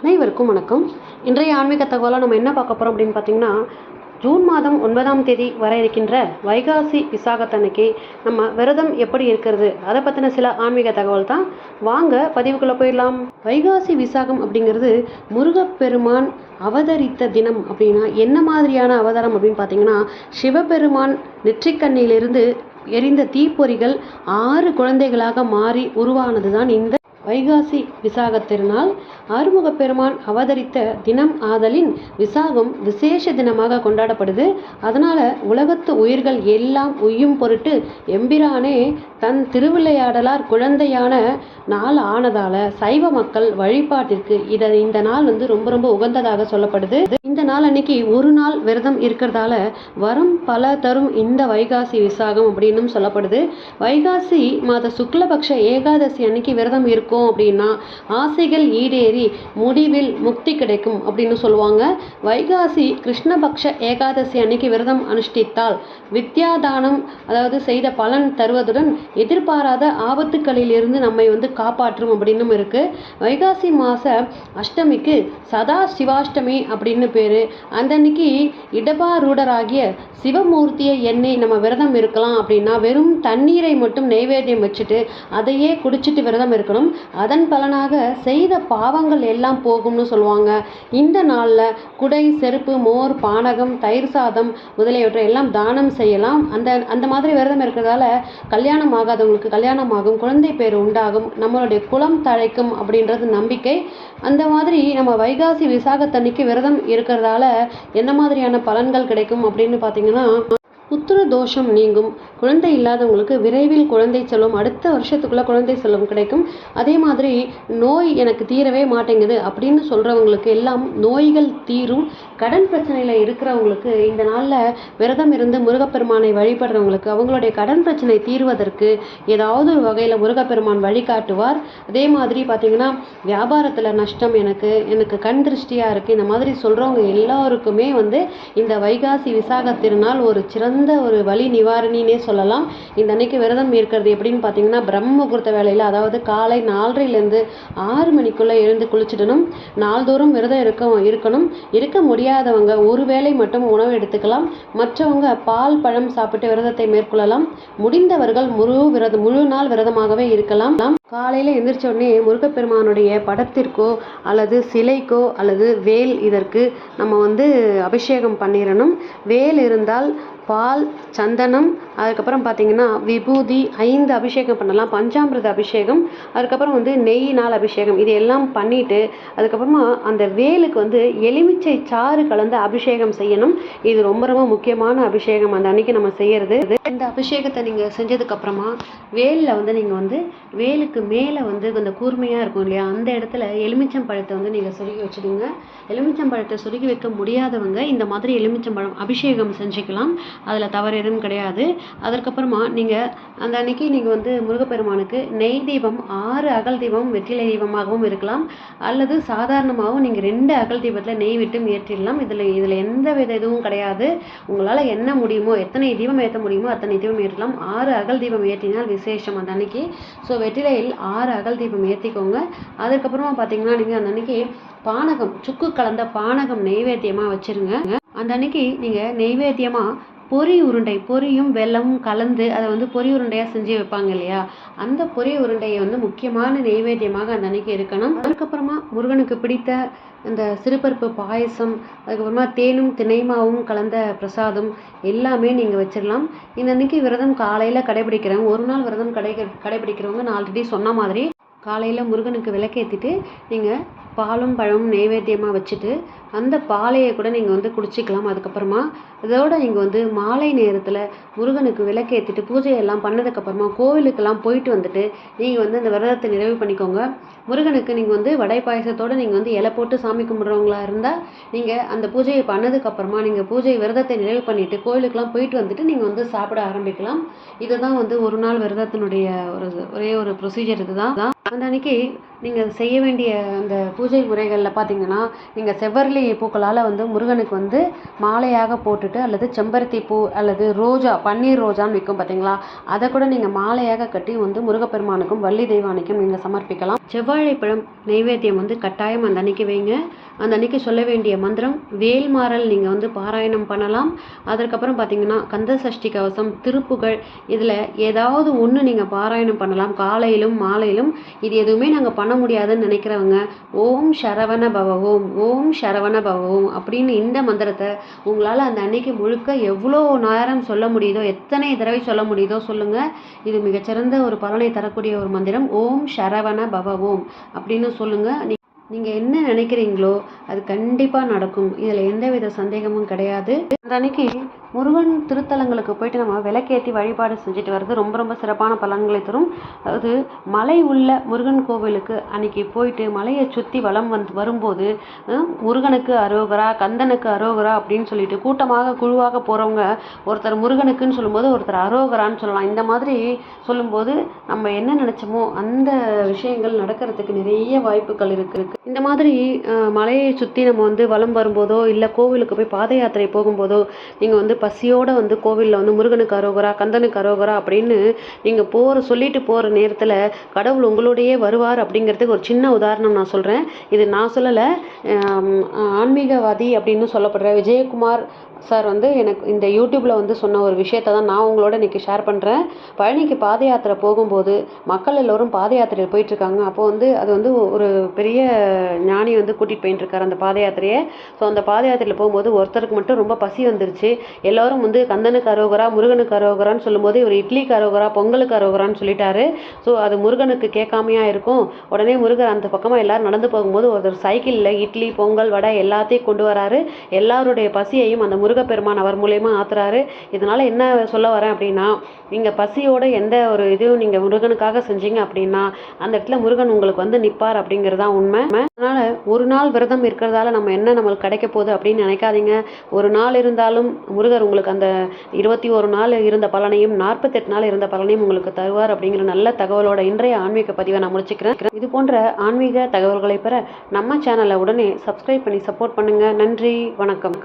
அனைவருக்கும் வணக்கம். இன்றைய ஆன்மீக தகவலாக நம்ம என்ன பார்க்க போகிறோம் அப்படின்னு பார்த்தீங்கன்னா ஜூன் மாதம் ஒன்பதாம் தேதி வர இருக்கின்ற வைகாசி விசாகத்தன்னைக்கு நம்ம விரதம் எப்படி இருக்கிறது அதை பற்றின சில ஆன்மீக தகவல் தான். வாங்க பதிவுக்குள்ளே போயிடலாம். வைகாசி விசாகம் அப்படிங்கிறது முருகப்பெருமான் அவதரித்த தினம் அப்படின்னா என்ன மாதிரியான அவதாரம் அப்படின்னு பார்த்தீங்கன்னா சிவபெருமான் நெற்றிக்கண்ணிலிருந்து எரிந்த தீப்பொறிகள் ஆறு குழந்தைகளாக மாறி உருவானது தான் இந்த வைகாசி விசாக திருநாள் ஆறுமுகப்பெருமான் அவதரித்த தினம் ஆதலின் விசாகம் விசேஷ தினமாக கொண்டாடப்படுது. அதனால் உலகத்து உயிர்கள் எல்லாம் உய்யும் பொருட்டு எம்பிரானே தன் திருவிளையாடலார் குழந்தையான நாள் ஆனதால சைவ மக்கள் வழிபாட்டிற்கு இத இந்த நாள் வந்து ரொம்ப ரொம்ப உகந்ததாக சொல்லப்படுது. இந்த நாள் அன்னைக்கு ஒரு நாள் விரதம் இருக்கிறதால வரும் பல தரும் இந்த வைகாசி விசாகம் அப்படின்னும் சொல்லப்படுது. வைகாசி மாத சுக்லபக்ஷ ஏகாதசி அன்னைக்கு விரதம் இருக்கும் அப்படின்னா ஆசைகள் ஈடேறி முடிவில் முக்தி கிடைக்கும் அப்படின்னு சொல்லுவாங்க. வைகாசி கிருஷ்ணபக்ஷ ஏகாதசி அன்னைக்கு விரதம் அனுஷ்டித்தால் வித்யாதானம் அதாவது செய்த பலன் தருவதுடன் எதிர்பாராத ஆபத்துக்களில் இருந்து நம்மை வந்து காப்பாற்றும் அப்படின்னும் இருக்குது வைகாசி மாத அஷ்டமிக்கு சதா சிவாஷ்டமி அப்படின்னு பேர். அந்த அன்னைக்கு இடபாரூடராகிய சிவமூர்த்தியை எண்ணி நம்ம விரதம் இருக்கலாம் அப்படின்னா வெறும் தண்ணீரை மட்டும் நைவேத்தியம் வச்சுட்டு அதையே குடிச்சிட்டு விரதம் இருக்கணும். அதன் பலனாக செய்த பாவங்கள் எல்லாம் போகும்னு சொல்லுவாங்க. இந்த நாளில் குடை செருப்பு மோர் பானகம் தயிர் சாதம் முதலியவற்றை எல்லாம் தானம் செய்யலாம். அந்த அந்த மாதிரி விரதம் இருக்கிறதால கல்யாணம் ஆகாதவங்களுக்கு கல்யாணம் ஆகும். குழந்தை பேர் உண்டாகும். நம்மளுடைய குலம் தழைக்கும் அப்படின்றது நம்பிக்கை. அந்த மாதிரி நம்ம வைகாசி விசாகத்தன்னைக்கு விரதம் இருக்கிறதால என்ன மாதிரியான பலன்கள் கிடைக்கும் அப்படின்னு பார்த்தீங்கன்னா புத்திர தோஷம் நீங்கும். குழந்தை இல்லாதவங்களுக்கு விரைவில் குழந்தை செல்வம் அடுத்த வருஷத்துக்குள்ளே குழந்தை செல்வம் கிடைக்கும். அதே மாதிரி நோய் எனக்கு தீரவே மாட்டேங்குது அப்படின்னு சொல்கிறவங்களுக்கு எல்லாம் நோய்கள் தீரும். கடன் பிரச்சனையில் இருக்கிறவங்களுக்கு இந்த நாளில் விரதம் இருந்து முருகப்பெருமானை வழிபடுறவங்களுக்கு அவங்களுடைய கடன் பிரச்சனை தீர்வதற்கு ஏதாவது ஒரு வகையில் முருகப்பெருமான் வழிகாட்டுவார். அதே மாதிரி பார்த்திங்கன்னா வியாபாரத்தில் நஷ்டம் எனக்கு எனக்கு கண் திருஷ்டியாக இருக்குது இந்த மாதிரி சொல்கிறவங்க எல்லாருக்குமே வந்து இந்த வைகாசி விசாக திருநாள் ஒரு சிறந்த ஒரு வலி நிவாரணினே சொல்லலாம். இந்த அன்னைக்கு விரதம் இருக்கிறது எப்படின்னு பார்த்தீங்கன்னா பிரம்ம முகூர்த்த வேலையில் அதாவது காலை நாலரைலேருந்து ஆறு மணிக்குள்ளே எழுந்து குளிச்சிடணும். நாள்தோறும் விரதம் இருக்க இருக்கணும். இருக்க முடியாதவங்க ஒரு வேளை மட்டும் உணவு எடுத்துக்கலாம். மற்றவங்க பால் பழம் சாப்பிட்டு விரதத்தை மேற்கொள்ளலாம். முடிந்தவர்கள் முழு விரதம் முழு நாள் விரதமாகவே இருக்கலாம். காலையில் எந்திரிச்ச உடனே முருகப்பெருமானுடைய படத்திற்கோ அல்லது சிலைக்கோ அல்லது வேல் இதற்கு நம்ம வந்து அபிஷேகம் பண்ணிடணும் வேல் இருந்தால் பால் சந்தனம் அதுக்கப்புறம் பார்த்தீங்கன்னா விபூதி ஐந்து அபிஷேகம் பண்ணலாம். பஞ்சாமிரத அபிஷேகம் அதுக்கப்புறம் வந்து நெய்யினால் அபிஷேகம் இது எல்லாம் பண்ணிவிட்டு அதுக்கப்புறமா அந்த வேலுக்கு வந்து எலுமிச்சை சாறு கலந்து அபிஷேகம் செய்யணும். இது ரொம்ப ரொம்ப முக்கியமான அபிஷேகம். அந்த அன்னைக்கு நம்ம செய்கிறது இந்த அபிஷேகத்தை நீங்கள் செஞ்சதுக்கப்புறமா வேலில் வந்து நீங்கள் வந்து வேலுக்கு மேலே வந்து அந்த கூர்மையாக இருக்கும் இல்லையா? அந்த இடத்துல எலுமிச்சம் பழத்தை வந்து நீங்கள் சுருக்கி வச்சுடுங்க. எலுமிச்சம் பழத்தை சுருக்கி வைக்க முடியாதவங்க இந்த மாதிரி எலுமிச்சம் பழம் அபிஷேகம் செஞ்சுக்கலாம். அதில் தவறு எதுவும் கிடையாது. அதற்கப்புறமா நீங்கள் அந்த அன்னைக்கு நீங்கள் வந்து முருகப்பெருமானுக்கு நெய் தீபம் ஆறு அகல் தீபம் வெற்றிலை தீபமாகவும் இருக்கலாம். அல்லது சாதாரணமாகவும் நீங்கள் ரெண்டு அகல் தீபத்தில் நெய் விட்டு ஏற்றிடலாம் இதில் இதில் எந்த வித இதுவும் கிடையாது. உங்களால் என்ன முடியுமோ எத்தனை தீபம் ஏற்ற முடியுமோ அத்தனை தீபம் ஏற்றலாம். ஆறு அகல் தீபம் ஏற்றினால் விசேஷம் அந்த அன்னைக்கு. ஸோ வெற்றிலையில் ஆறு அகல் தீபம் ஏற்றிக்கோங்க அதுக்கப்புறமா பார்த்தீங்கன்னா நீங்கள் அந்த அன்னைக்கு பானகம் சுக்கு கலந்த பானகம் நெய்வேத்தியமாக வச்சுருங்க. அந்த அன்னைக்கு நீங்கள் நெய்வேத்தியமாக பொரி உருண்டை பொரியும் வெல்லமும் கலந்து அதை வந்து பொரி உருண்டையாக செஞ்சு வைப்பாங்க இல்லையா? அந்த பொரி உருண்டையை வந்து முக்கியமான நெய்வேத்தியமாக அந்த அன்னைக்கு இருக்கணும் அதுக்கப்புறமா முருகனுக்கு பிடித்த இந்த சிறுபருப்பு பாயசம் அதுக்கப்புறமா தேனும் திணைமாவும் கலந்த பிரசாதம் எல்லாமே நீங்கள் வச்சிடலாம். இந்த அன்னைக்கு விரதம் காலையில் கடைபிடிக்கிறவங்க ஒரு நாள் விரதம் கடை கடைபிடிக்கிறவங்க நான் ஆல்ரெடி சொன்ன மாதிரி காலையில் முருகனுக்கு விளக்கேற்றிட்டு நீங்கள் பாலும் பழமும் நெய்வேத்தியமாக வச்சுட்டு அந்த பாலையை கூட நீங்கள் வந்து குடிச்சிக்கலாம். அதுக்கப்புறமா இதோட நீங்கள் வந்து மாலை நேரத்தில் முருகனுக்கு விளக்கேற்றிட்டு பூஜையெல்லாம் பண்ணதுக்கப்புறமா கோவிலுக்கெல்லாம் போயிட்டு வந்துட்டு நீங்கள் வந்து அந்த விரதத்தை நிறைவு பண்ணிக்கோங்க. முருகனுக்கு நீங்கள் வந்து வடை பாயசத்தோடு நீங்கள் வந்து இலை போட்டு சாமி கும்பிட்றவங்களா இருந்தால் நீங்கள் அந்த பூஜையை பண்ணதுக்கப்புறமா நீங்கள் பூஜை விரதத்தை நிறைவு பண்ணிவிட்டு கோவிலுக்கெல்லாம் போயிட்டு வந்துட்டு நீங்கள் வந்து சாப்பிட ஆரம்பிக்கலாம். இதுதான் வந்து ஒரு நாள் விரதத்தினுடைய ஒரு ஒரே ஒரு ப்ரொசீஜர் இதுதான். அந்த அன்னைக்கு நீங்கள் செய்ய வேண்டிய அந்த பூஜை முறைகளில் பார்த்தீங்கன்னா நீங்கள் செவ்வரளி பூக்களால் வந்து முருகனுக்கு வந்து மாலையாக போட்டுட்டு அல்லது செம்பருத்தி பூ அல்லது ரோஜா பன்னீர் ரோஜான்னு விற்கும் பார்த்தீங்களா அதை கூட நீங்கள் மாலையாக கட்டி வந்து முருகப்பெருமானுக்கும் வள்ளி தெய்வானைக்கும் நீங்கள் சமர்ப்பிக்கலாம். செவ்வாழைப்பழம் நைவேத்தியம் வந்து கட்டாயம் அந்த அன்னைக்கு வைங்க. அந்த அன்னைக்கு சொல்ல வேண்டிய மந்திரம் வேல்மாறல் நீங்கள் வந்து பாராயணம் பண்ணலாம். அதற்கப்புறம் பார்த்தீங்கன்னா கந்த சஷ்டி கவசம் திருப்புகழ் இதில் ஏதாவது ஒன்று நீங்கள் பாராயணம் பண்ணலாம். காலையிலும் மாலையிலும் இது எதுவுமே நாங்கள் பண்ண முடியாதுன்னு நினைக்கிறவங்க ஓம் சரவண பவ ஓம் ஓம் சரவண பவ ஓம் அப்படின்னு இந்த மந்திரத்தை உங்களால் அந்த அன்னைக்கு முழுக்க எவ்வளோ நேரம் சொல்ல முடியுதோ எத்தனை தடவை சொல்ல முடியுதோ சொல்லுங்கள் இது மிகச்சிறந்த ஒரு பலனை தரக்கூடிய ஒரு மந்திரம் ஓம் சரவண பவ ஓம் அப்படின்னு சொல்லுங்கள் நீங்கள் என்ன நினைக்கிறீங்களோ அது கண்டிப்பாக நடக்கும். இதில் எந்தவித சந்தேகமும் கிடையாது. அந்த அன்னைக்கு முருகன் திருத்தலங்களுக்கு போயிட்டு நம்ம விளக்கேற்றி வழிபாடு செஞ்சுட்டு வர்றது ரொம்ப ரொம்ப சிறப்பான பலன்களை தரும். அதாவது மலை உள்ள முருகன் கோவிலுக்கு அன்னைக்கு போயிட்டு மலையை சுற்றி வளம் வந்து வரும்போது முருகனுக்கு அரோகரா கந்தனுக்கு அரோகரா அப்படின்னு சொல்லிட்டு கூட்டமாக குழுவாக போகிறவங்க ஒருத்தர் முருகனுக்குன்னு சொல்லும்போது ஒருத்தர் அரோகரான்னு சொல்லலாம். இந்த மாதிரி சொல்லும்போது நம்ம என்ன நினச்சோமோ அந்த விஷயங்கள் நடக்கிறதுக்கு நிறைய வாய்ப்புகள் இருக்கு. இந்த மாதிரி மலையை சுற்றி நம்ம வந்து வலம் வரும்போதோ இல்லை கோவிலுக்கு போய் பாத யாத்திரை போகும்போதோ நீங்கள் வந்து பசியோடு வந்து கோவிலில் வந்து முருகனுக்கு அரோகரா கந்தனுக்கு அரோகரா அப்படின்னு நீங்கள் போகிற சொல்லிட்டு போகிற நேரத்தில் கடவுள் உங்களோடையே வருவார் அப்படிங்கிறதுக்கு ஒரு சின்ன உதாரணம் நான் சொல்கிறேன் இது நான் சொல்லலை ஆன்மீகவாதி அப்படின்னு சொல்லப்படுற விஜயகுமார் சார் வந்து எனக்கு இந்த யூடியூப்பில் வந்து சொன்ன ஒரு விஷயத்தை தான் நான் உங்களோட இன்றைக்கி ஷேர் பண்ணுறேன் பழனிக்கு பாத யாத்திரை போகும்போது மக்கள் எல்லோரும் பாத யாத்திரையில் போயிட்டுருக்காங்க அப்போது வந்து அது வந்து ஒரு பெரிய ஞானி வந்து கூட்டிகிட்டு போயிட்டுருக்காரு அந்த பாத யாத்திரையை ஸோ அந்த பாத யாத்திரையில் போகும்போது ஒருத்தருக்கு மட்டும் ரொம்ப பசி வந்துருச்சு. எல்லோரும் வந்து கந்தனுக்கு அரோகரா முருகனுக்கு அரோகரான்னு சொல்லும்போது இவர் இட்லிக்கு அரோகரா பொங்கலுக்கு அரோகரான்னு சொல்லிட்டாரு. ஸோ அது முருகனுக்கு கேட்காமையா இருக்கும். உடனே முருகர் அந்த பக்கமாக எல்லோரும் நடந்து போகும்போது ஒருத்தர் சைக்கிளில் இட்லி பொங்கல் வடை எல்லாத்தையும் கொண்டு வராரு. எல்லாருடைய பசியையும் அந்த முருகப்பெருமான் அவர் மூலயமா ஆத்துறாரு. இதனால் என்ன சொல்ல வரேன் அப்படின்னா நீங்கள் பசியோட எந்த ஒரு இதுவும் நீங்கள் முருகனுக்காக செஞ்சீங்க அப்படின்னா அந்த இடத்துல முருகன் உங்களுக்கு வந்து நிற்பார் அப்படிங்கிறது தான் உண்மை. அதனால ஒரு நாள் விரதம் இருக்கிறதால நம்ம என்ன நம்மளுக்கு கிடைக்க போகுது அப்படின்னு நினைக்காதீங்க. ஒரு நாள் இருந்தாலும் முருகர் உங்களுக்கு அந்த இருபத்தி ஒரு நாள் இருந்த பலனையும் நாற்பத்தெட்டு நாள் இருந்த பலனையும் உங்களுக்கு தருவார் அப்படிங்கிற நல்ல தகவலோட இன்றைய ஆன்மீக பதிவை நான் முடிச்சுக்கிறேன். இது போன்ற ஆன்மீக தகவல்களை பெற நம்ம சேனலை உடனே சப்ஸ்கிரைப் பண்ணி சப்போர்ட் பண்ணுங்க. நன்றி வணக்கம்.